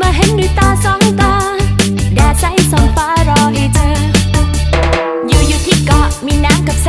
มาเห็นด้วยตาสองตา แดดใสส่องฟ้ารอให้เธอ อยู่อยู่ที่เกาะมีน้ำกับแซ